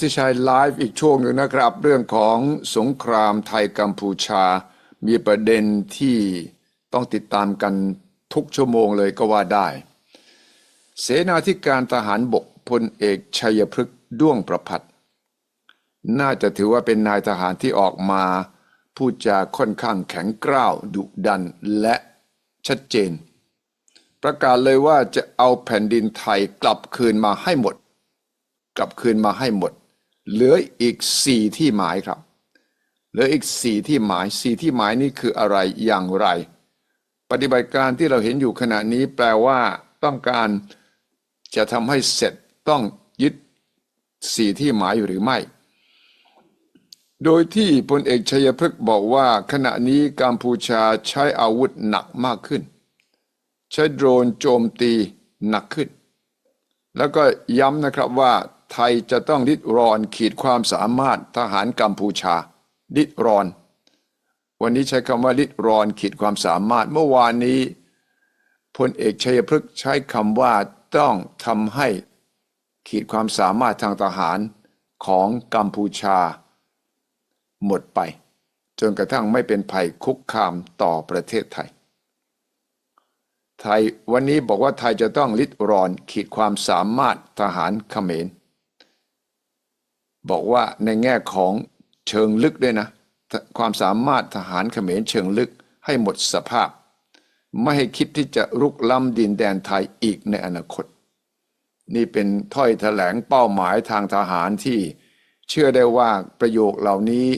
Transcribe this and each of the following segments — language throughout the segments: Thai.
ที่ใช้ไลฟ์อีกช่วงหนึ่งนะครับ เรื่องของสงครามไทยกัมพูชา มีประเด็นที่ต้องติดตามกันทุกชั่วโมงเลยก็ว่าได้ เสนาธิการทหารบกพลเอกชัยพฤกษ์ด้วงประพัดน่าจะถือว่าเป็นนายทหารที่ออกมาพูดจาค่อนข้างแข็งกร้าวดุดันและชัดเจน ประกาศเลยว่าจะเอาแผ่นดินไทยกลับคืนมาให้หมด กลับคืนมาให้หมด เหลืออีกสี่ที่หมายครับ เหลืออีกสี่ที่หมายสี่ที่หมายนี้คืออะไรอย่างไร ปฏิบัติการที่เราเห็นอยู่ขณะนี้แปลว่าต้องการจะทำให้เสร็จต้องยึดสี่ที่หมายหรือไม่ โดยที่พลเอกชัยพฤกษ์บอกว่า ขณะนี้กัมพูชาใช้อาวุธหนักมากขึ้น ใช้โดรนโจมตีหนักขึ้น แล้วก็ย้ำนะครับว่า ไทยจะต้องริดรอนขีดความสามารถทหารกัมพูชาริดรอน วันนี้ใช้คำว่าริดรอนขีดความสามารถ เมื่อวานนี้พลเอกชัยพฤกษ์ใช้คำว่าต้องทำให้ขีดความสามารถทางทหารของกัมพูชา หมดไป จนกระทั่งไม่เป็นภัยคุกคามต่อประเทศไทย ไทยวันนี้บอกว่าไทยจะต้องลิดรอนขีดความสามารถทหารเขมร บอกว่าในแง่ของเชิงลึกด้วยนะ ความสามารถทหารเขมรเชิงลึกให้หมดสภาพ ไม่ให้คิดที่จะรุกล้ำดินแดนไทยอีกในอนาคต นี่เป็นถ้อยแถลงเป้าหมายทางทหารที่เชื่อได้ว่าประโยคเหล่านี้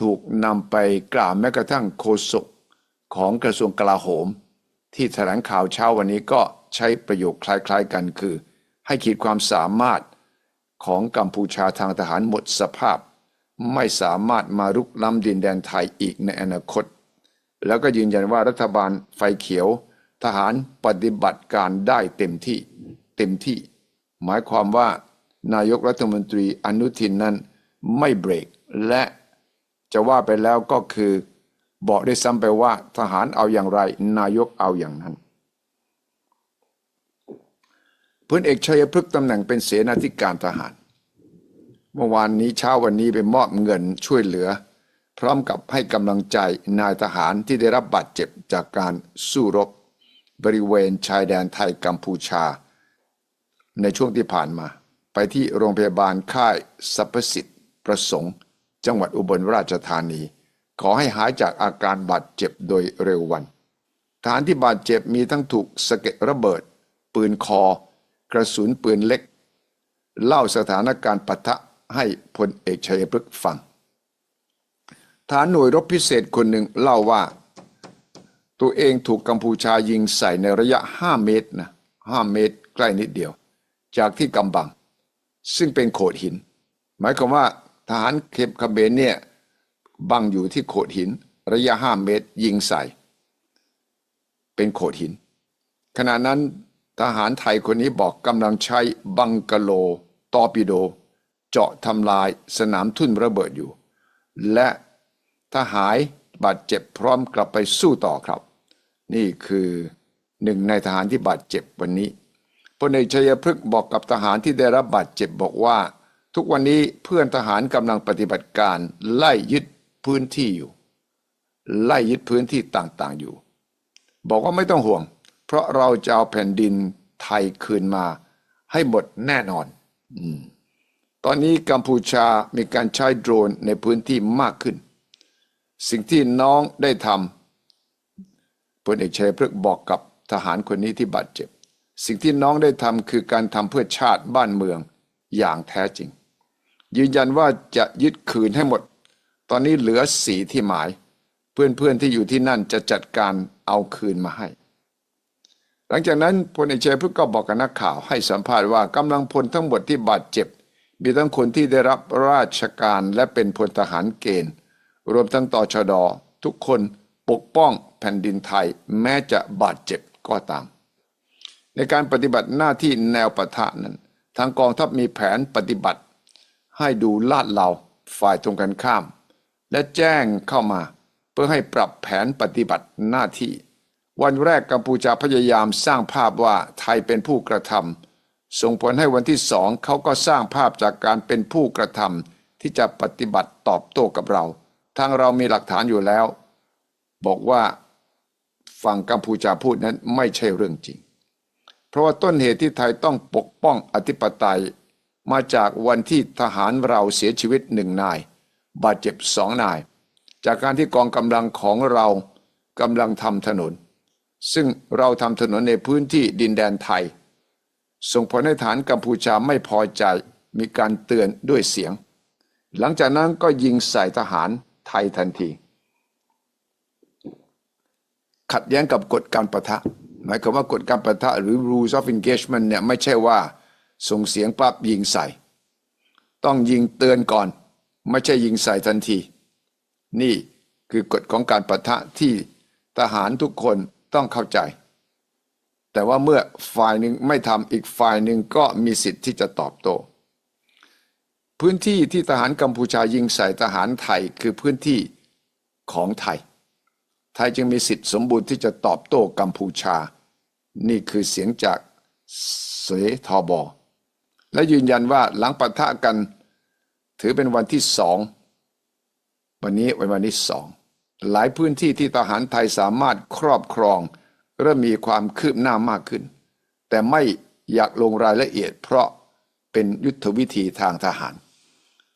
ถูกนำไปกล่าวแม้กระทั่งโฆษกของกระทรวงกลาโหม ที่แถลงข่าวเช้าวันนี้ก็ใช้ประโยคคล้ายๆกันคือ ให้ขีดความสามารถ ของกัมพูชาทางทหารหมดสภาพ ไม่สามารถมารุกล้ำดินแดนไทยอีกในอนาคต แล้วก็ยืนยันว่ารัฐบาลไฟเขียว ทหารปฏิบัติการได้เต็มที่เต็มที่ หมายความว่านายกรัฐมนตรีอนุทินนั้นไม่เบรก และจะว่าไปแล้วก็คือ บอกได้ซ้ำไปว่าทหารเอาอย่างไร นายกเอาอย่างนั้น พลเอกชัยพฤกษ์ตำแหน่งเป็นเสนาธิการทหาร เมื่อวานนี้เช้าวันนี้ไปมอบเงินช่วยเหลือ พร้อมกับให้กำลังใจนายทหารที่ได้รับบาดเจ็บจากการสู้รบ บริเวณชายแดนไทยกัมพูชา ในช่วงที่ผ่านมา ไปที่โรงพยาบาลค่ายสรรพสิทธิ์ประสงค์ จังหวัดอุบลราชธานี ขอให้หายจากอาการบาดเจ็บโดยเร็ววันทหารที่บาดเจ็บมีทั้งถูกสะเก็ดระเบิด ปืนคอ กระสุนปืนเล็ก เล่าสถานการณ์ปะทะให้พลเอกชัยพฤกษ์ฟังฐานหน่วยรบพิเศษคนหนึ่งเล่าว่า ตัวเองถูกกัมพูชายิงใส่ในระยะ 5 เมตรนะ5เมตรใกล้นิดเดียว จากที่กำบัง ซึ่งเป็นโขดหิน หมายความว่าทหารเข็บขเบนเนี่ยบังอยู่ที่โขดหิน ระยะ 5 เมตรยิงใส่ เป็นโขดหิน ขณะนั้น ทหารไทยคนนี้บอกกำลังใช้บังกะโลตอปิโด เจาะทำลายสนามทุ่นระเบิดอยู่ และทหารบาดเจ็บพร้อมกลับไปสู้ต่อครับ นี่คือหนึ่งในทหารที่บาดเจ็บวันนี้พลเอกชัยพฤกษ์บอกกับทหารที่ได้รับบาดเจ็บบอกว่า ทุกวันนี้เพื่อนทหารกำลังปฏิบัติการไล่ยึดพื้นที่อยู่ ไล่ยึดพื้นที่ต่างๆอยู่ บอกว่าไม่ต้องห่วง เพราะเราจะเอาแผ่นดินไทยคืนมาให้หมดแน่นอนอตอนนี้กัมพูชามีการใช้โดรนในพื้นที่มากขึ้น สิ่งที่น้องได้ทำพลเอกชัยพฤกษ์บอกกับทหารคนนี้ที่บาดเจ็บ สิ่งที่น้องได้ทำคือการทำเพื่อชาติบ้านเมืองอย่างแท้จริง ยืนยันว่าจะยึดคืนให้หมด ตอนนี้เหลือสีที่หมาย เพื่อนๆที่อยู่ที่นั่นจะจัดการเอาคืนมาให้ หลังจากนั้นพลเอกชัยพฤกษ์ก็บอกกับนักข่าวให้สัมภาษณ์ว่ากำลังพลทั้งหมดที่บาดเจ็บ มีทั้งคนที่ได้รับราชการและเป็นพลทหารเกณฑ์ รวมทั้งต่อชดทุกคนปกป้องแผ่นดินไทยแม้จะบาดเจ็บก็ตาม ในการปฏิบัติหน้าที่แนวปะทะนั้น ทางกองทัพมีแผนปฏิบัติ ให้ดูลาดเหลาฝ่ายตรงกันข้าม และแจ้งเข้ามาเพื่อให้ปรับแผนปฏิบัติหน้าที่ วันแรกกัมพูชาพยายามสร้างภาพว่าไทยเป็นผู้กระทส่งผลให้วันที่สองเขาก็สร้างภาพจากการเป็นผู้กระทำที่จะปฏิบัติตอบโต้กับเราทางเรามีหลักฐานอยู่แล้ว บอกว่าฝั่งกัมพูชาพูดนั้นไม่ใช่เรื่องจริง เพราะว่าต้นเหตุที่ไทยต้องปกป้องอธิปไตย มาจากวันที่ทหารเราเสียชีวิตหนึ่งนาย บาดเจ็บสองนาย จากการที่กองกำลังของเรากำลังทำถนน ซึ่งเราทำถนนในพื้นที่ดินแดนไทย ส่งผลให้ฐานกัมพูชาไม่พอใจมีการเตือนด้วยเสียง หลังจากนั้นก็ยิงใส่ทหารไทยทันที ขัดแย้งกับกฎการประทะ หมายความว่ากฎการประทะหรือ rules of engagement เนี่ยไม่ใช่ว่าส่งเสียงปั๊บยิงใส่ ต้องยิงเตือนก่อน ไม่ใช่ยิงใส่ทันที นี่คือกฎของการประทะที่ทหารทุกคน ต้องเข้าใจ แต่ว่าเมื่อฝ่ายหนึ่งไม่ทำอีกฝ่ายหนึ่งก็มีสิทธิ์ที่จะตอบโต้พื้นที่ที่ทหารกัมพูชายิงใส่ทหารไทยคือพื้นที่ของไทย ไทยจึงมีสิทธิ์สมบูรณ์ที่จะตอบโต้กัมพูชา นี่คือเสียงจากเสทบและยืนยันว่าหลังปะทะกัน ถือเป็นวันที่สอง วันนี้เป็นวันที่สอง หลายพื้นที่ที่ทหารไทยสามารถครอบครอง เริ่มมีความคืบหน้ามากขึ้น แต่ไม่อยากลงรายละเอียด เพราะเป็นยุทธวิธีทางทหาร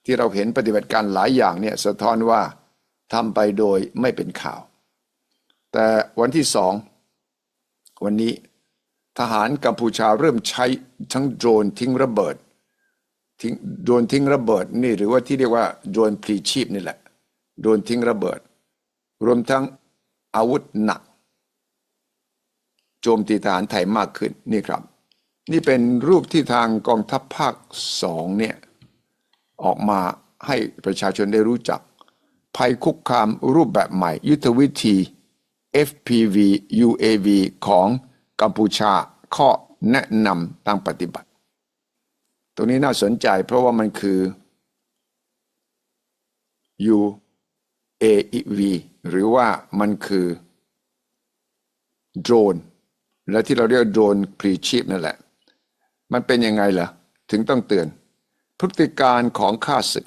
ที่เราเห็นปฏิบัติการหลายอย่างเนี่ยสะท้อนว่าทำไปโดยไม่เป็นข่าว แต่วันที่สองวันนี้ทหารกัมพูชาเริ่มใช้ทั้งโดรนทิ้งระเบิดทิ้งโดรนทิ้งระเบิดนี่หรือว่าที่เรียกว่าโดรนพลีชีพนี่แหละโดรนทิ้งระเบิด รวมทั้งอาวุธหนัก โจมตีทหารไทยมากขึ้นนี่ครับ นี่เป็นรูปที่ทางกองทัพภาคสองเนี่ยออกมาให้ประชาชนได้รู้จัก ภัยคุกคามรูปแบบใหม่ ยุทธวิธี FPV UAV ของกัมพูชาข้อแนะนำทางปฏิบัติ ตรงนี้น่าสนใจเพราะว่ามันคือ UAV หรือว่ามันคือโดรน และที่เราเรียกโดรนพรีชีพนั่นแหละ มันเป็นยังไงล่ะ ถึงต้องเตือน พฤติการของข้าศึก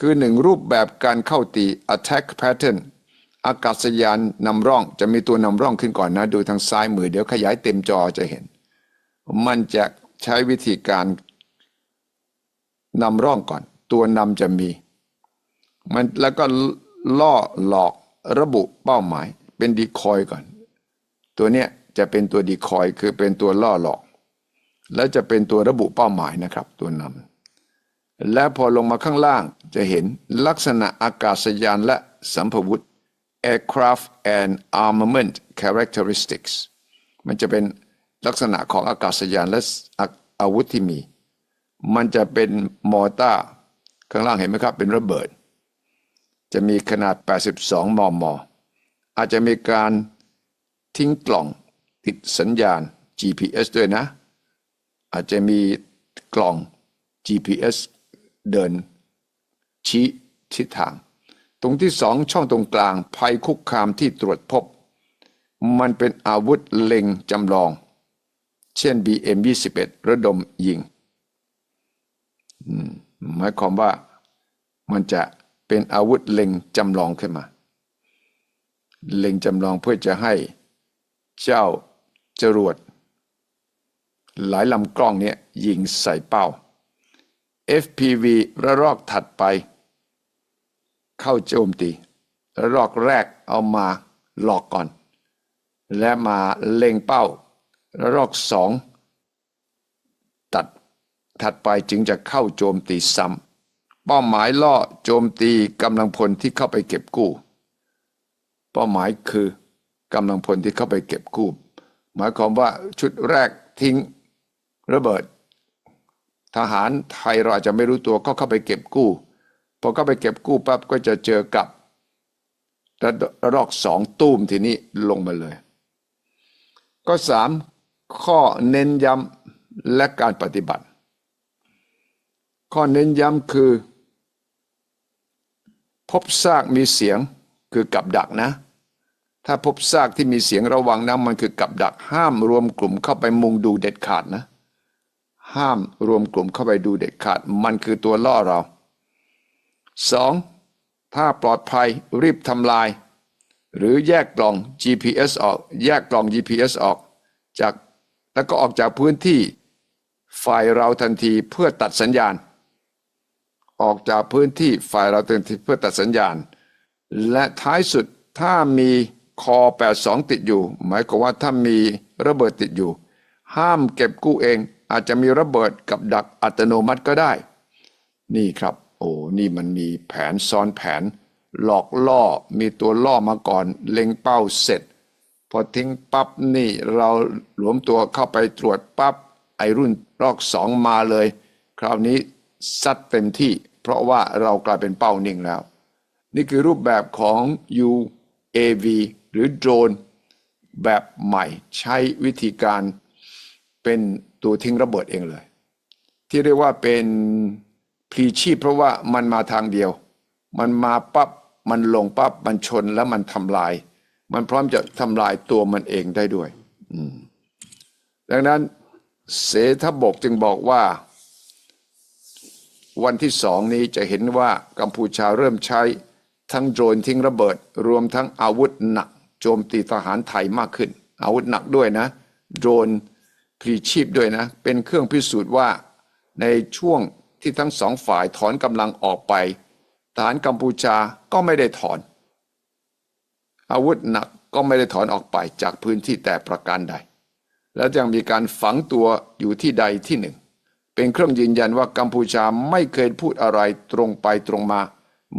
คือหนึ่งรูปแบบการเข้าตี attack pattern อากาศยานนำร่องจะมีตัวนำร่องขึ้นก่อนนะ ดูทางซ้ายมือเดี๋ยวขยายเต็มจอจะเห็น มันจะใช้วิธีการนำร่องก่อน ตัวนำจะมี มันแล้วก็ ล่อหลอกระบุเป้าหมาย เป็นดีคอยก่อน ตัวเนี้ยจะเป็นตัวดีคอยคือเป็นตัวล่อหลอก แล้วจะเป็นตัวระบุเป้าหมายนะครับ ตัวนำและพอลงมาข้างล่างจะเห็นลักษณะอากาศยานและสัมภวุธ aircraft and armament characteristics มันจะเป็นลักษณะของอากาศยานและอาวุธที่มี มันจะเป็นมอร์ตาร์ข้างล่างเห็นไหมครับ เป็นระเบิด จะมีขนาด 82 มม อาจจะมีการทิ้งกล่องติดสัญญาณ GPS ด้วยนะ อาจจะมีกล่อง GPS เดิน ชี้ทิศทาง ตรงที่สองช่องตรงกลางภัยคุกคามที่ตรวจพบ มันเป็นอาวุธเล็งจำลอง เช่น BM21 ระดมยิงหมายความว่ามันจะ เป็นอาวุธเล็งจำลองขึ้นมา เล็งจำลองเพื่อจะให้เจ้าจรวด หลายลำกล้องเนี่ยยิงใส่เป้า FPV ระลอกถัดไป เข้าโจมตีระลอกแรกเอามาหลอกก่อน และมาเล็งเป้าระลอกสองตัดถัดไปจึงจะเข้าโจมตีซ้ำ เป้าหมายล่อโจมตีกำลังพลที่เข้าไปเก็บกู้ เป้าหมายคือกำลังพลที่เข้าไปเก็บกู้ หมายความว่าชุดแรกทิ้งระเบิด ทหารไทยเราอาจจะไม่รู้ตัวก็เข้าไปเก็บกู้พอเข้าไปเก็บกู้ปั๊บก็จะเจอกับระลอกสองตูมทีนี้ลงมาเลย ก็สามข้อเน้นย้ำและการปฏิบัติ ข้อเน้นย้ำคือ พบซากมีเสียงคือกับดักนะ ถ้าพบซากที่มีเสียงระวังนะมันคือกับดัก ห้ามรวมกลุ่มเข้าไปมุงดูเด็ดขาดนะ ห้ามรวมกลุ่มเข้าไปดูเด็ดขาด มันคือตัวล่อเราสองถ้าปลอดภัยรีบทำลาย หรือแยกกล่อง GPS ออก แยกกล่อง GPS ออก จากแล้วก็ออกจากพื้นที่ฝ่ายเราทันทีเพื่อตัดสัญญาณ ออกจากพื้นที่ฝ่ายเราทันทีเพื่อตัดสัญญาณ และท้ายสุดถ้ามีคอ 82 ติดอยู่ หมายความว่าถ้ามีระเบิดติดอยู่ ห้ามเก็บกู้เอง อาจจะมีระเบิดกับดักอัตโนมัติก็ได้ นี่ครับ โอ้นี่มันมีแผนซ้อนแผน หลอกล่อมีตัวล่อมาก่อน เล็งเป้าเสร็จ พอทิ้งปั๊บนี่เราหลวมตัวเข้าไปตรวจปั๊บไอรุ่นรอกสองมาเลย คราวนี้ซัดเต็มที่ เพราะว่าเรากลายเป็นเป้านิ่งแล้ว นี่คือรูปแบบของ UAV หรือโดรนแบบใหม่ใช้วิธีการเป็นตัวทิ้งระเบิดเองเลย ที่เรียกว่าเป็นพลีชีพเพราะว่ามันมาทางเดียว มันมาปั๊บมันลงปั๊บมันชนแล้วมันทำลาย มันพร้อมจะทำลายตัวมันเองได้ด้วยดังนั้นเสทบกจึงบอกว่า วันที่สองนี้จะเห็นว่ากัมพูชาเริ่มใช้ทั้งโดรนทิ้งระเบิด รวมทั้งอาวุธหนัก โจมตีทหารไทยมากขึ้น อาวุธหนักด้วยนะ โดรนพลีชีพด้วยนะ เป็นเครื่องพิสูจน์ว่า ในช่วงที่ทั้งสองฝ่ายถอนกำลังออกไปทหารกัมพูชาก็ไม่ได้ถอน อาวุธหนักก็ไม่ได้ถอนออกไปจากพื้นที่แต่ประการใด แล้วยังมีการฝังตัวอยู่ที่ใดที่หนึ่ง เป็นเครื่องยืนยันว่ากัมพูชาไม่เคยพูดอะไรตรงไปตรงมา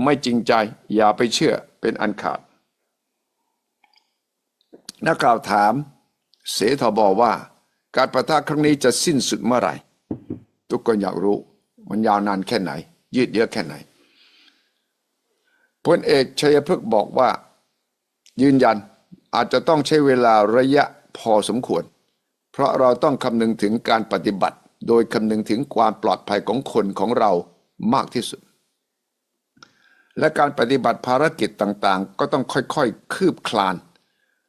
ไม่จริงใจอย่าไปเชื่อเป็นอันขาด นักข่าวถาม เสทบว่า การประทะครั้งนี้จะสิ้นสุดเมื่อไหร่ ทุกคนอยากรู้ มันยาวนานแค่ไหน ยืดเยื้อแค่ไหนพลเอกชัยพฤกษ์บอกว่า ยืนยันอาจจะต้องใช้เวลาระยะพอสมควร เพราะเราต้องคำนึงถึงการปฏิบัติ โดยคำนึงถึงความปลอดภัยของคนของเรามากที่สุด และการปฏิบัติภารกิจต่างๆ ก็ต้องค่อยๆ คืบคลาน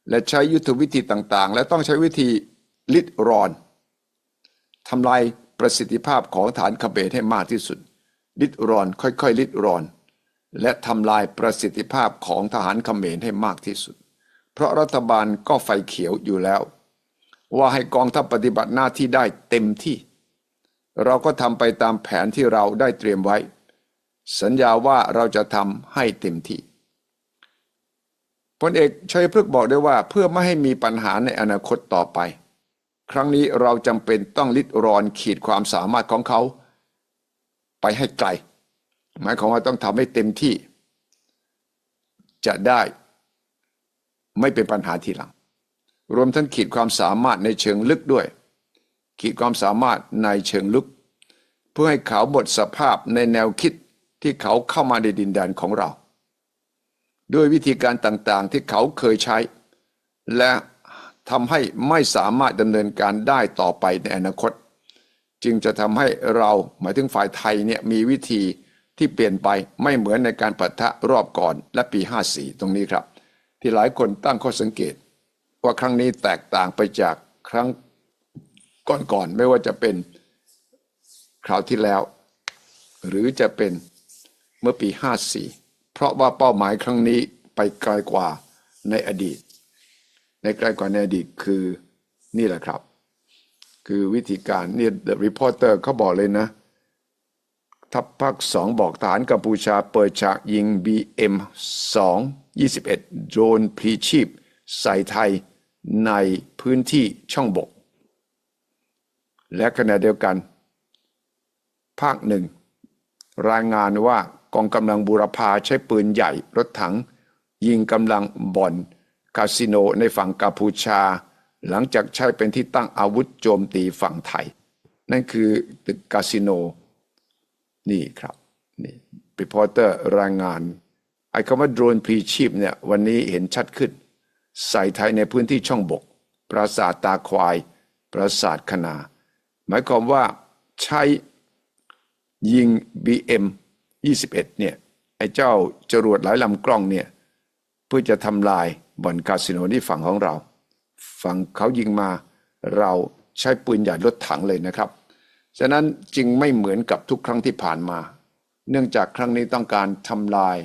และใช้ยุทธวิธีต่างๆ และต้องใช้วิธีลิดรอนทำลายประสิทธิภาพของฐานคเบตให้มากที่สุด ลิดรอนค่อยๆ ลิดรอน และทำลายประสิทธิภาพของทหารเขมรให้มากที่สุด เพราะรัฐบาลก็ไฟเขียวอยู่แล้ว ว่าให้กองทัพปฏิบัติหน้าที่ได้เต็มที่ เราก็ทำไปตามแผนที่เราได้เตรียมไว้ สัญญาว่าเราจะทำให้เต็มที่พลเอกชัยพฤกษ์บอกได้ว่าเพื่อไม่ให้มีปัญหาในอนาคตต่อไป ครั้งนี้เราจำเป็นต้องลิดรอนขีดความสามารถของเขา ไปให้ไกล หมายความว่าต้องทำให้เต็มที่ จะได้ไม่เป็นปัญหาทีหลัง รวมทั้งขีดความสามารถในเชิงลึกด้วย ขีดความสามารถในเชิงลึก เพื่อให้เขาบทสภาพในแนวคิดที่เขาเข้ามาในดินแดนของเรา ด้วยวิธีการต่างๆที่เขาเคยใช้ และทำให้ไม่สามารถดำเนินการได้ต่อไปในอนาคต จึงจะทำให้เราหมายถึงฝ่ายไทยเนี่ยมีวิธีที่เปลี่ยนไปไม่เหมือนในการปะทะรอบก่อนและปี 54 ตรงนี้ครับ ที่หลายคนตั้งข้อสังเกต ว่าครั้งนี้แตกต่างไปจากครั้ง ก่อนๆไม่ว่าจะเป็นคราวที่แล้ว หรือจะเป็นเมื่อปี 54 เพราะว่าเป้าหมายครั้งนี้ไปไกลกว่าในอดีต ในไกลกว่าในอดีตคือนี่แหละครับ คือวิธีการนี่ The Reporter เขาบอกเลยนะ ทัพภาคสองบอกฐานกัมพูชาเปิดฉากยิง BM 2 21 โดรนพลีชีพ ใส่ไทยในพื้นที่ช่องบก และขณะเดียวกัน ภาคหนึ่ง รายงานว่ากองกำลังบูรพาใช้ปืนใหญ่รถถัง ยิงกำลังบ่อนคาสิโนในฝั่งกัมพูชา หลังจากใช้เป็นที่ตั้งอาวุธโจมตีฝั่งไทย นั่นคือตึกคาสิโน นี่ครับนี่รีพอร์เตอร์รายงาน ไอ้คำว่าโดรนพรีชีพเนี่ยวันนี้เห็นชัดขึ้น ใส่ไทยในพื้นที่ช่องบก ปราสาทตาควาย ปราสาทคณา มายความว่าใช้ยิง BM 21เนี่ยไอ้เจ้าจรวดหลายลำกล้องเนี่ยเพื่อจะทำลายบ่อนคาสิโนที่ฝั่งของเรา ฝั่งเขายิงมาเราใช้ปืนใหญ่รถถังเลยนะครับ ฉะนั้นจึงไม่เหมือนกับทุกครั้งที่ผ่านมา เนื่องจากครั้งนี้ต้องการทำลาย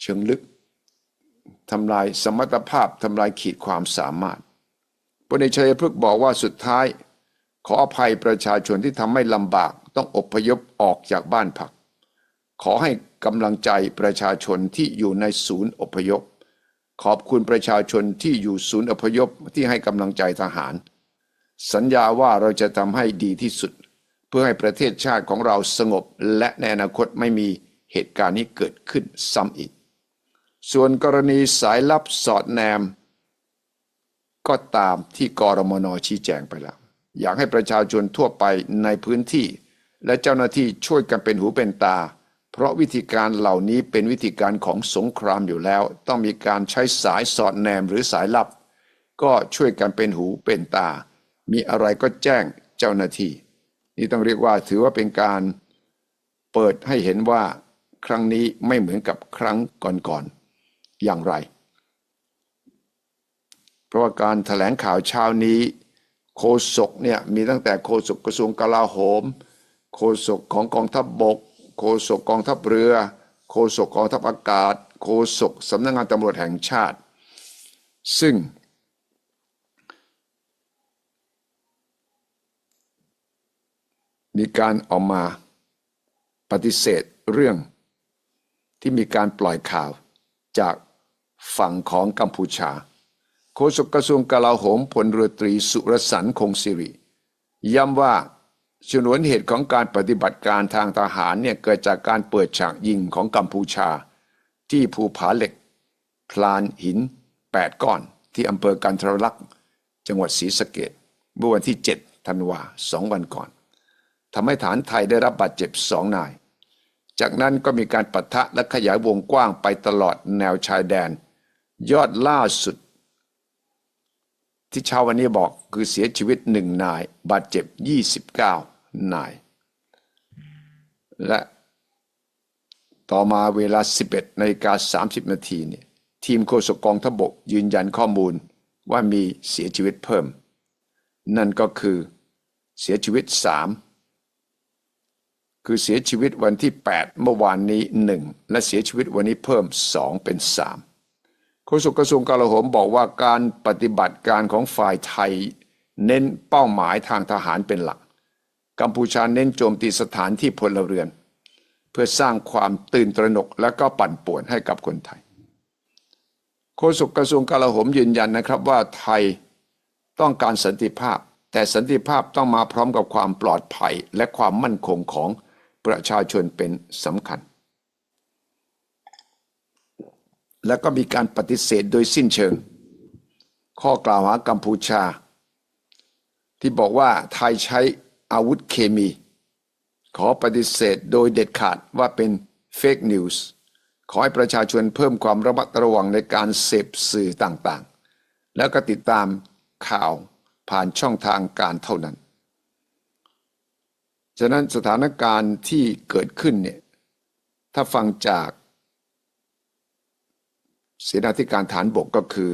เชิงลึกทำลายสมรรถภาพทำลายขีดความสามารถพลเอกชัยพฤกษ์บอกว่าสุดท้าย ขออภัยประชาชนที่ทำให้ลำบากต้องอพยพออกจากบ้านพัก ขอให้กำลังใจประชาชนที่อยู่ในศูนย์อพยพ ขอบคุณประชาชนที่อยู่ศูนย์อพยพที่ให้กำลังใจทหาร สัญญาว่าเราจะทำให้ดีที่สุด เพื่อให้ประเทศชาติของเราสงบและในอนาคตไม่มีเหตุการณ์นี้เกิดขึ้นซ้ำอีก ส่วนกรณีสายลับสอดแนม ก็ตามที่กรมนชี้แจงไปแล้ว อยากให้ประชาชนทั่วไปในพื้นที่ และเจ้าหน้าที่ช่วยกันเป็นหูเป็นตา เพราะวิธีการเหล่านี้เป็นวิธีการของสงครามอยู่แล้ว ต้องมีการใช้สายสอดแนมหรือสายลับ ก็ช่วยกันเป็นหูเป็นตา มีอะไรก็แจ้งเจ้าหน้าที่ นี่ต้องเรียกว่าถือว่าเป็นการเปิดให้เห็นว่าครั้งนี้ไม่เหมือนกับครั้งก่อนๆอย่างไร เพราะว่าการถแถลงข่าวเช้านี้ โฆษกเนี่ยมีตั้งแต่โฆษกกระทรวงกลาโหม โฆษกของกองทัพบบก โฆษกกองทัพเรือ โฆษกกองทัพอากาศ โฆษกสำนักงานตำรวจแห่งชาติ ซึ่ง มีการออกมาปฏิเสธเรื่องที่มีการปล่อยข่าวจากฝั่งของกัมพูชา โฆษกกระทรวงกลาโหมพลเรือตรีสุรสันคงสิริ ย้ำว่าชนวนเหตุของการปฏิบัติการทางทหารเนี่ยเกิดจากการเปิดฉากยิงของกัมพูชา ที่ภูผาเหล็กพลานหิน 8 ก้อน ที่อำเภอกันทรลักษ์จังหวัดศรีสะเกดเมื่อวันที่ 7 ธันวาสองวันก่อนทำให้ฐานไทยได้รับบาดเจ็บสองนาย จากนั้นก็มีการปะทะและขยายวงกว้างไปตลอดแนวชายแดน ยอดล่าสุด ที่เช้าวันนี้บอกคือเสียชีวิตหนึ่งนาย บาดเจ็บ 29 นาย และต่อมาเวลา 11นาฬิกา30 นาทีเนี่ยทีมโฆษกกองทพบกยืนยันข้อมูลว่ามีเสียชีวิตเพิ่ม นั่นก็คือเสียชีวิต 3 คือเสียชีวิตวันที่ 8 เมื่อวานนี้ 1 และเสียชีวิตวันนี้เพิ่ม 2 เป็น 3 โฆษกกระทรวงกลาโหมบอกว่าการปฏิบัติการของฝ่ายไทย เน้นเป้าหมายทางทหารเป็นหลัก กัมพูชาเน้นโจมตีสถานที่พลเรือน เพื่อสร้างความตื่นตระหนกและก็ปั่นป่วนให้กับคนไทย โฆษกกระทรวงกลาโหมยืนยันนะครับว่าไทยต้องการสันติภาพ แต่สันติภาพต้องมาพร้อมกับความปลอดภัยและความมั่นคงของประชาชนเป็นสำคัญ แล้วก็มีการปฏิเสธโดยสิ้นเชิง ข้อกล่าวหากัมพูชา ที่บอกว่าไทยใช้อาวุธเคมี ขอปฏิเสธโดยเด็ดขาดว่าเป็นเฟกนิวส์ขอให้ประชาชนเพิ่มความระมัดระวังในการเสพสื่อต่างๆ แล้วก็ติดตามข่าวผ่านช่องทางการเท่านั้น ฉะนั้นสถานการณ์ที่เกิดขึ้นเนี่ยถ้าฟังจาก เสนาธิการฐานบกก็คือ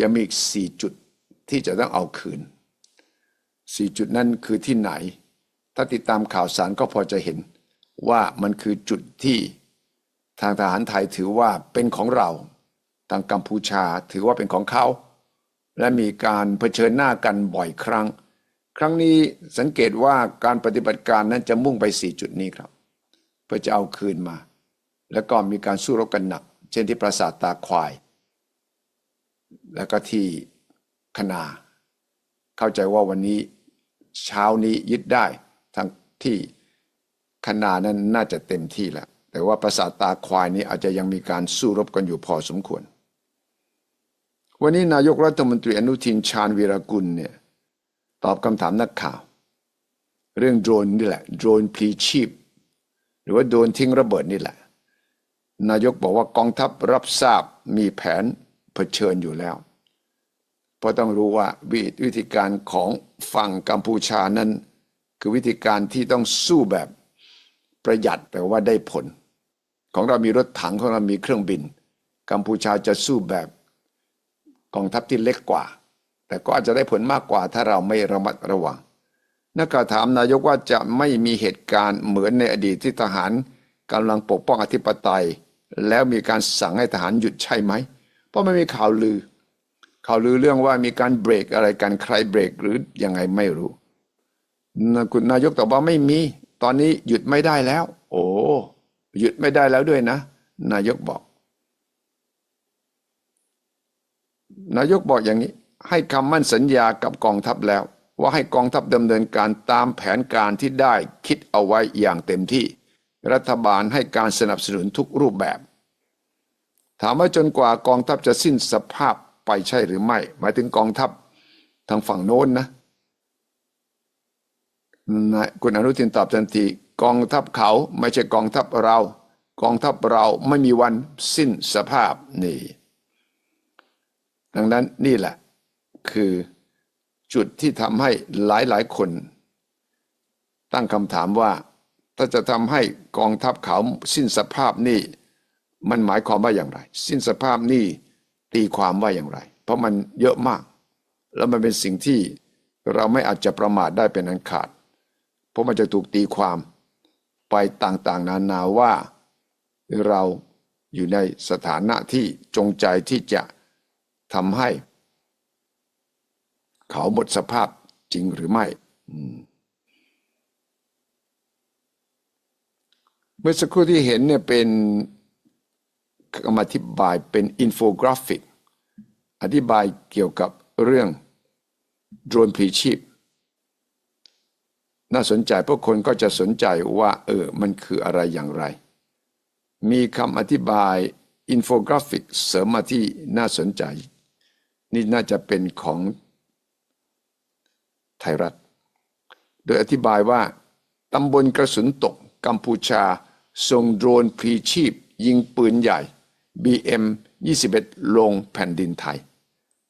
ยังมีอีกสี่จุดที่จะต้องเอาคืนสี่จุดนั้นคือที่ไหน ถ้าติดตามข่าวสารก็พอจะเห็นว่ามันคือจุดที่ทางทหารไทยถือว่าเป็นของเรา ทางกัมพูชาถือว่าเป็นของเขา และมีการเผชิญหน้ากันบ่อยครั้ง ครั้งนี้สังเกตว่าการปฏิบัติการนั้นจะมุ่งไปสี่จุดนี้ครับ เพื่อจะเอาคืนมา แล้วก็มีการสู้รบกันหนัก เช่นที่ปราสาทตาควาย แล้วก็ที่คณา เข้าใจว่าวันนี้เช้านี้ยึดได้ทางที่คณานั้นน่าจะเต็มที่แล้ว แต่ว่าปราสาทตาควายนี้อาจจะยังมีการสู้รบกันอยู่พอสมควร วันนี้นายกรัฐมนตรีอนุทินชาญวีรกุลเนี่ยตอบคำถามนักข่าว เรื่องโดรนนี่แหละโดรนพลีชีพ หรือว่าโดรนทิ้งระเบิดนี่แหละ นายกบอกว่ากองทัพรับทราบมีแผนเผชิญอยู่แล้ว เพราะต้องรู้ว่าวิธีการของฝั่งกัมพูชานั้น คือวิธีการที่ต้องสู้แบบประหยัดแต่ว่าได้ผล ของเรามีรถถังของเรามีเครื่องบิน กัมพูชาจะสู้แบบกองทัพที่เล็กกว่า แต่ก็อาจจะได้ผลมากกว่าถ้าเราไม่ระมัดระวังนักข่าวถามนายกว่าจะไม่มีเหตุการณ์เหมือนในอดีตที่ทหารกำลังปกป้องอธิปไตย แล้วมีการสั่งให้ทหารหยุดใช่ไหม เพราะไมันมีข่าวลือ ข่าวลือเรื่องว่ามีการเบรกอะไรกันใครเบรกหรือยังไงไม่รู้นะคุณนายกตอบว่าไม่มี ตอนนี้หยุดไม่ได้แล้ว โอ้หยุดไม่ได้แล้วด้วยนะ นายกบอก นายกบอกอย่างนี้ ให้คำมั่นสัญญากับกองทัพแล้ว ว่าให้กองทัพดำเนินการตามแผนการที่ได้คิดเอาไว้อย่างเต็มที่ รัฐบาลให้การสนับสนุนทุกรูปแบบ ถามว่าจนกว่ากองทัพจะสิ้นสภาพไปใช่หรือไม่ หมายถึงกองทัพทางฝั่งโน้นนะนายคุณอนุทินตอบทันที กองทัพเขาไม่ใช่กองทัพเรา กองทัพเราไม่มีวันสิ้นสภาพนี่ ดังนั้นนี่แหละ คือจุดที่ทำให้หลายๆคน ตั้งคำถามว่า ถ้าจะทำให้กองทัพเขาสิ้นสภาพนี่มันหมายความว่าอย่างไร สิ้นสภาพนี่ตีความว่าอย่างไร เพราะมันเยอะมาก แล้วมันเป็นสิ่งที่เราไม่อาจจะประมาทได้เป็นอันขาด เพราะมันจะถูกตีความไปต่างๆ นานาว่าเราอยู่ในสถานะที่จงใจที่จะทำให้ เขาหมดสภาพจริงหรือไม่ อืม เมื่อสักครู่ที่เห็นเนี่ยเป็นคำอธิบายเป็นอินโฟกราฟิก อธิบายเกี่ยวกับเรื่องโดรนพลีชีพ น่าสนใจพราะคนก็จะสนใจว่า เออ มันคืออะไรอย่างไร มีคำอธิบายอินโฟกราฟิกเสริมมาที่น่าสนใจ นี่น่าจะเป็นของไทยรัฐ โดยอธิบายว่าตำบลกระสุนตกกัมพูชา ส่งโดรนพลีชีพ ยิงปืนใหญ่ BM 21 ลงแผ่นดินไทย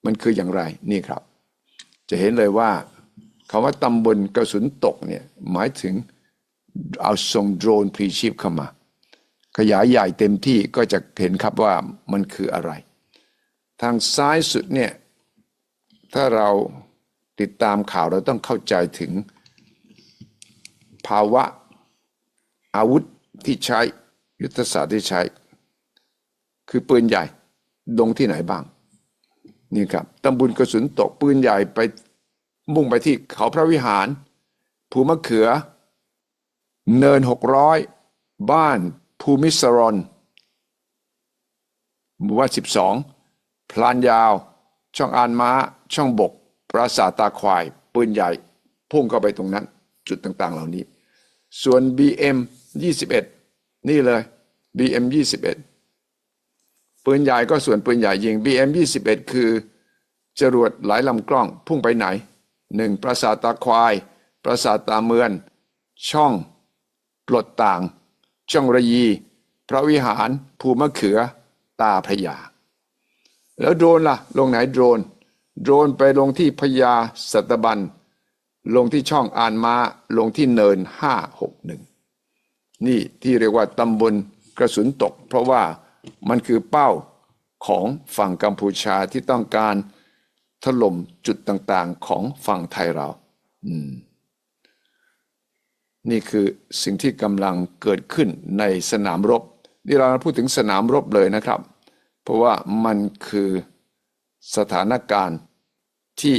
มันคืออย่างไรนี่ครับ จะเห็นเลยว่าคำว่าตำบลกระสุนตกเนี่ยหมายถึงเอาส่งโดรนพลีชีพเข้ามา ขยายใหญ่เต็มที่ก็จะเห็นครับว่ามันคืออะไร ทางซ้ายสุดเนี่ยถ้าเราติดตามข่าวเราต้องเข้าใจถึงภาวะอาวุธ ที่ใช้ยุทธศาสตร์ที่ใช้ คือปืนใหญ่ดงที่ไหนบ้าง นี่ครับตำบลกระสุนตกปืนใหญ่ไปมุ่งไปที่เขาพระวิหาร ภูมะเขือ เนินหกร้อยบ้านภูมิสรนหมู่ว่านสิบสองพลานยาว ช่องอานม้า ช่องบก ปราสาทตาควาย ปืนใหญ่ พุ่งเข้าไปตรงนั้น จุดต่างๆ เหล่านี้ ส่วน BM 21นี่เลย BM 21ปืนใหญ่ก็ส่วนปืนใหญ่ยิง BM 21คือ จรวดหลายลำกล้องพุ่งไปไหนหนึ่งปราสาทตาควาย ปราสาทตาเมือน ช่องปลดต่าง ช่องระยี พระวิหาร ภูมะเขือ ตาพยา แล้วโดรนล่ะ ลงไหนโดรน โดรนไปลงที่พญาสัตบัน ลงที่ช่องอานมาลงที่เนิน561นี่ง นี่ที่เรียกว่าตำบลกระสุนตก เพราะว่ามันคือเป้าของฝั่งกัมพูชาที่ต้องการถล่มจุดต่างๆของฝั่งไทยเราอืมนี่คือสิ่งที่กำลังเกิดขึ้นในสนามรบ นี่เราพูดถึงสนามรบเลยนะครับ เพราะว่ามันคือสถานการณ์ที่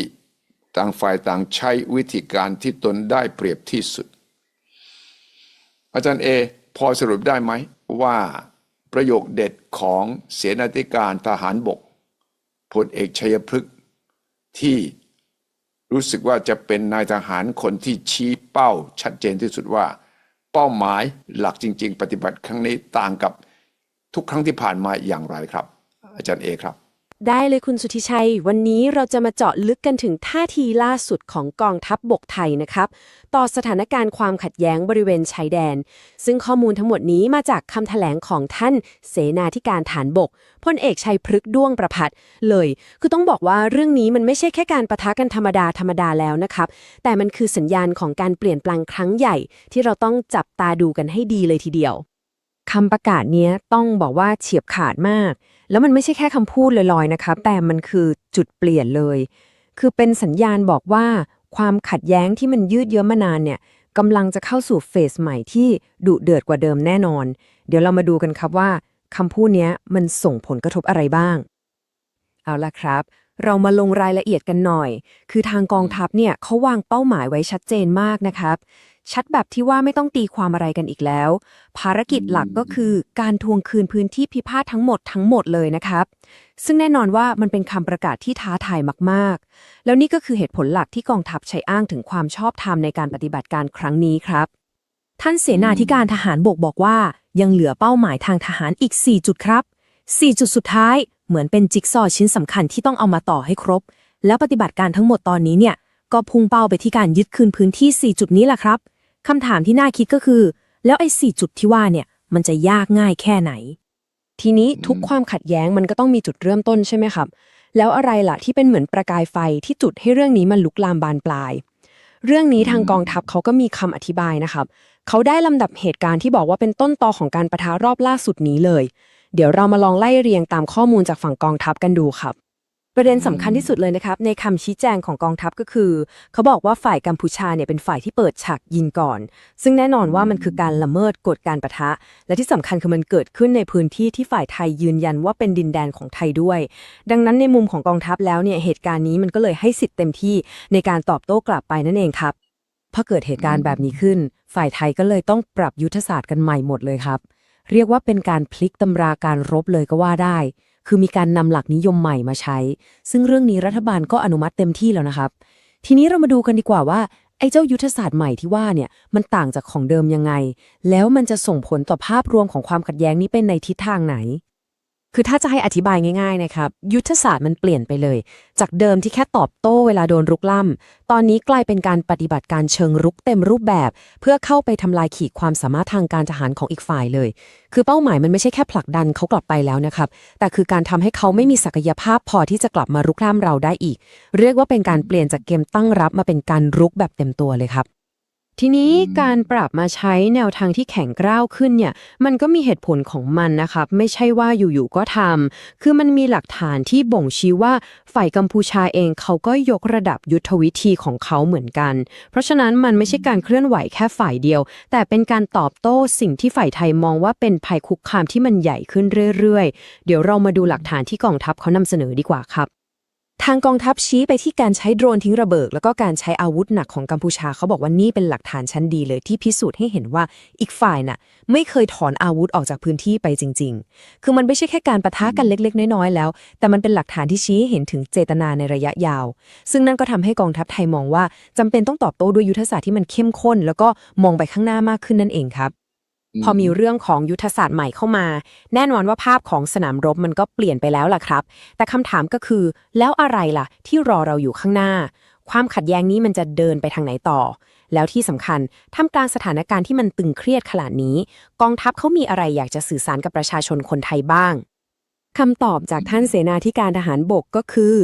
ต่างฝ่ายต่างใช้วิธีการที่ตนได้เปรียบที่สุด อาจารย์เอพอสรุปได้ไหมว่าประโยคเด็ดของเสนาธิการทหารบกพลเอกชัยพฤกษ์ที่รู้สึกว่าจะเป็นนายทหารคนที่ชี้เป้าชัดเจนที่สุดว่า เป้าหมายหลักจริง ๆ ปฏิบัติครั้งนี้ต่างกับทุกครั้งที่ผ่านมาอย่างไรครับ อาจารย์เอครับ ได้เลยคุณสุทธิชัย วันนี้เราจะมาเจาะลึกกันถึงท่าทีล่าสุดของกองทัพบบกไทยนะครับ ต่อสถานการณ์ความขัดแย้งบริเวณชายแดน ซึ่งข้อมูลทั้งหมดนี้มาจากคำแถลงของท่านเสนาธิการฐานบกพลเอกชัยพฤกษ์ด้วงประพัดเลย คือต้องบอกว่าเรื่องนี้มันไม่ใช่แค่การประทะกันธรรมดาธรรมดาแล้วนะครับ แต่มันคือสัญญาณของการเปลี่ยนแปลงครั้งใหญ่ ที่เราต้องจับตาดูกันให้ดีเลยทีเดียวคำประกาศนี้ต้องบอกว่าเฉียบขาดมาก แล้วมันไม่ใช่แค่คำพูดลอยๆนะคะ แต่มันคือจุดเปลี่ยนเลย คือเป็นสัญญาณบอกว่าความขัดแย้งที่มันยืดเยื้อมานานเนี่ยกำลังจะเข้าสู่เฟสใหม่ที่ดุเดือดกว่าเดิมแน่นอน เดี๋ยวเรามาดูกันครับว่าคำพูดเนี้ยมันส่งผลกระทบอะไรบ้าง เอาละครับ เรามาลงรายละเอียดกันหน่อย คือทางกองทัพเนี่ยเขาวางเป้าหมายไว้ชัดเจนมากนะครับ ชัดแบบที่ว่าไม่ต้องตีความอะไรกันอีกแล้ว ภารกิจหลักก็คือการทวงคืนพื้นที่พิพาททั้งหมดทั้งหมดเลยนะครับ ซึ่งแน่นอนว่ามันเป็นคำประกาศที่ท้าทายมากๆ แล้วนี่ก็คือเหตุผลหลักที่กองทัพใช้อ้างถึงความชอบธรรมในการปฏิบัติการครั้งนี้ครับ ท่านเสนาธิการทหารบกบอกว่า ยังเหลือเป้าหมายทางทหารอีก 4 จุดครับ 4 จุดสุดท้ายเหมือนเป็นจิ๊กซอว์ชิ้นสำคัญที่ต้องเอามาต่อให้ครบ แล้วปฏิบัติการทั้งหมดตอนนี้เนี่ยก็พุ่งเป้าไปที่การยึดคืนพื้นที่ 4 จุดนี้แหละครับ คำถามที่น่าคิดก็คือ แล้วไอ้4จุดที่ว่าเนี่ยมันจะยากง่ายแค่ไหน ทีนี้ทุกความขัดแย้งมันก็ต้องมีจุดเริ่มต้นใช่ไหมครับ แล้วอะไรล่ะที่เป็นเหมือนประกายไฟที่จุดให้เรื่องนี้มันลุกลามบานปลาย เรื่องนี้ทางกองทัพเขาก็มีคำอธิบายนะครับ เขาได้ลำดับเหตุการณ์ที่บอกว่าเป็นต้นตอของการประทะรอบล่าสุดนี้เลย เดี๋ยวเรามาลองไล่เรียงตามข้อมูลจากฝั่งกองทัพกันดูครับ ประเด็นสำคัญที่สุดเลยนะครับในคำชี้แจงของกองทัพก็คือ เขาบอกว่าฝ่ายกัมพูชาเนี่ยเป็นฝ่ายที่เปิดฉากยิงก่อน ซึ่งแน่นอนว่ามันคือการละเมิดกฎการประทะ และที่สำคัญคือมันเกิดขึ้นในพื้นที่ที่ฝ่ายไทยยืนยันว่าเป็นดินแดนของไทยด้วย ดังนั้นในมุมของกองทัพแล้วเนี่ยเหตุการณ์นี้มันก็เลยให้สิทธิ์เต็มที่ในการตอบโต้กลับไปนั่นเองครับพอเกิดเหตุการณ์แบบนี้ขึ้น ฝ่ายไทยก็เลยต้องปรับยุทธศาสตร์กันใหม่หมดเลยครับ เรียกว่าเป็นการพลิกตำราการรบเลยก็ว่าได้ คือมีการนำหลักนิยมใหม่มาใช้ ซึ่งเรื่องนี้รัฐบาลก็อนุมัติเต็มที่แล้วนะครับ ทีนี้เรามาดูกันดีกว่าว่าไอ้เจ้ายุทธศาสตร์ใหม่ที่ว่าเนี่ยมันต่างจากของเดิมยังไง แล้วมันจะส่งผลต่อภาพรวมของความขัดแย้งนี้เป็นในทิศทางไหน คือถ้าจะให้อธิบายง่าย ๆนะครับ ยุทธศาสตร์มันเปลี่ยนไปเลย จากเดิมที่แค่ตอบโต้เวลาโดนรุกล่ำตอนนี้กลายเป็นการปฏิบัติการเชิงรุกเต็มรูปแบบ เพื่อเข้าไปทำลายขีดความสามารถทางการทหารของอีกฝ่ายเลย คือเป้าหมายมันไม่ใช่แค่ผลักดันเขากลับไปแล้วนะครับ แต่คือการทำให้เขาไม่มีศักยภาพพอที่จะกลับมารุกล่ำเราได้อีก เรียกว่าเป็นการเปลี่ยนจากเกมตั้งรับมาเป็นการรุกแบบเต็มตัวเลยครับ ทีนี้การปรับมาใช้แนวทางที่แข็งกร้าวขึ้นเนี่ย มันก็มีเหตุผลของมันนะครับ ไม่ใช่ว่าอยู่ๆก็ทำคือมันมีหลักฐานที่บ่งชี้ว่าฝ่ายกัมพูชาเองเขาก็ยกระดับยุทธวิธีของเขาเหมือนกัน เพราะฉะนั้นมันไม่ใช่การเคลื่อนไหวแค่ฝ่ายเดียว แต่เป็นการตอบโต้สิ่งที่ฝ่ายไทยมองว่าเป็นภัยคุกคามที่มันใหญ่ขึ้นเรื่อยๆ เดี๋ยวเรามาดูหลักฐานที่กองทัพเขานำเสนอดีกว่าครับ ทางกองทัพชี้ไปที่การใช้โดรนทิ้งระเบิด แล้วก็การใช้อาวุธหนักของกัมพูชาเขาบอกว่านี่เป็นหลักฐานชั้นดีเลยที่พิสูจน์ให้เห็นว่าอีกฝ่ายน่ะ ไม่เคยถอนอาวุธออกจากพื้นที่ไปจริง ๆ คือมันไม่ใช่แค่การประทะกันเล็ก ๆ น้อยๆแล้ว แต่มันเป็นหลักฐานที่ชี้ให้เห็นถึงเจตนาในระยะยาว ซึ่งนั่นก็ทำให้กองทัพไทยมองว่าจำเป็นต้องตอบโต้ด้วยยุทธศาสตร์ที่มันเข้มข้น แล้วก็มองไปข้างหน้ามากขึ้นนั่นเองครับ พอมีเรื่องของยุทธศาสตร์ใหม่เข้ามา แน่นอนว่าภาพของสนามรบมันก็เปลี่ยนไปแล้วล่ะครับ แต่คำถามก็คือ แล้วอะไรล่ะ ที่รอเราอยู่ข้างหน้า ความขัดแย้งนี้มันจะเดินไปทางไหนต่อ แล้วที่สำคัญท่ามกลางสถานการณ์ที่มันตึงเครียดขนาดนี้ กองทัพเขามีอะไรอยากจะสื่อสารกับประชาชนคนไทยบ้างคำตอบจากท่านเสนาธิการทหารบกก็คือ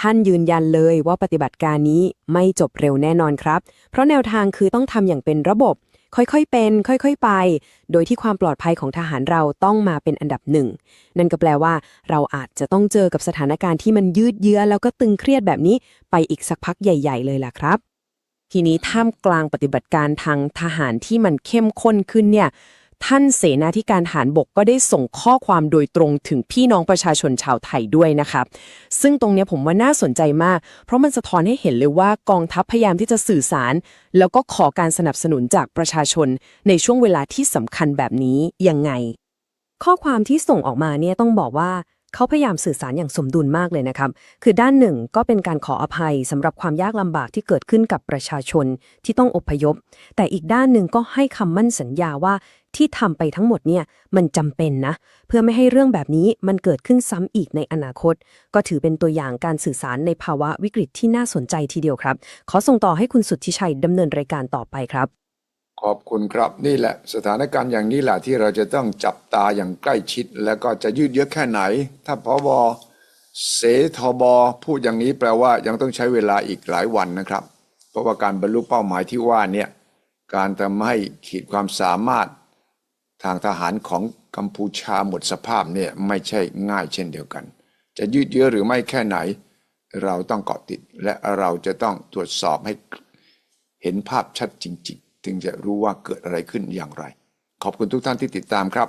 ท่านยืนยันเลยว่าปฏิบัติการนี้ไม่จบเร็วแน่นอนครับ เพราะแนวทางคือต้องทำอย่างเป็นระบบ ค่อยๆเป็น ค่อยๆไป โดยที่ความปลอดภัยของทหารเราต้องมาเป็นอันดับหนึ่ง นั่นก็แปลว่า เราอาจจะต้องเจอกับสถานการณ์ที่มันยืดเยื้อแล้วก็ตึงเครียดแบบนี้ไปอีกสักพักใหญ่ ๆ เลยล่ะครับ ทีนี้ท่ามกลางปฏิบัติการทางทหารที่มันเข้มข้นขึ้นเนี่ย ท่านเสนาธิการทหารบกก็ได้ส่งข้อความโดยตรงถึงพี่น้องประชาชนชาวไทยด้วยนะครับ ซึ่งตรงนี้ผมว่าน่าสนใจมาก เพราะมันสะท้อนให้เห็นเลยว่ากองทัพพยายามที่จะสื่อสาร แล้วก็ขอการสนับสนุนจากประชาชน ในช่วงเวลาที่สำคัญแบบนี้ยังไง ข้อความที่ส่งออกมาเนี่ยต้องบอกว่า เขาพยายามสื่อสารอย่างสมดุลมากเลยนะครับ คือด้านหนึ่งก็เป็นการขออภัยสำหรับความยากลำบากที่เกิดขึ้นกับประชาชนที่ต้องอพยพ แต่อีกด้านหนึ่งก็ให้คำมั่นสัญญาว่าที่ทำไปทั้งหมดเนี่ยมันจำเป็นนะ เพื่อไม่ให้เรื่องแบบนี้มันเกิดขึ้นซ้ำอีกในอนาคต ก็ถือเป็นตัวอย่างการสื่อสารในภาวะวิกฤตที่น่าสนใจทีเดียวครับ ขอส่งต่อให้คุณสุทธิชัยดำเนินรายการต่อไปครับ ขอบคุณครับ นี่แหละสถานการณ์อย่างนี้แหละที่เราจะต้องจับตาอย่างใกล้ชิด แล้วก็จะยืดเยื้อแค่ไหน ถ้าพบเสทบพูดอย่างนี้แปลว่ายังต้องใช้เวลาอีกหลายวันนะครับ เพราะว่าการบรรลุเป้าหมายที่ว่าเนี่ยการทำให้ขีดความสามารถทางทหารของกัมพูชาหมดสภาพเนี่ยไม่ใช่ง่ายเช่นเดียวกัน จะยืดเยื้อหรือไม่แค่ไหน เราต้องเกาะติด และเราจะต้องตรวจสอบให้เห็นภาพชัดจริง ๆึงจะรู้ว่าเกิดอะไรขึ้นอย่างไร ขอบคุณทุกท่านที่ติดตามครับ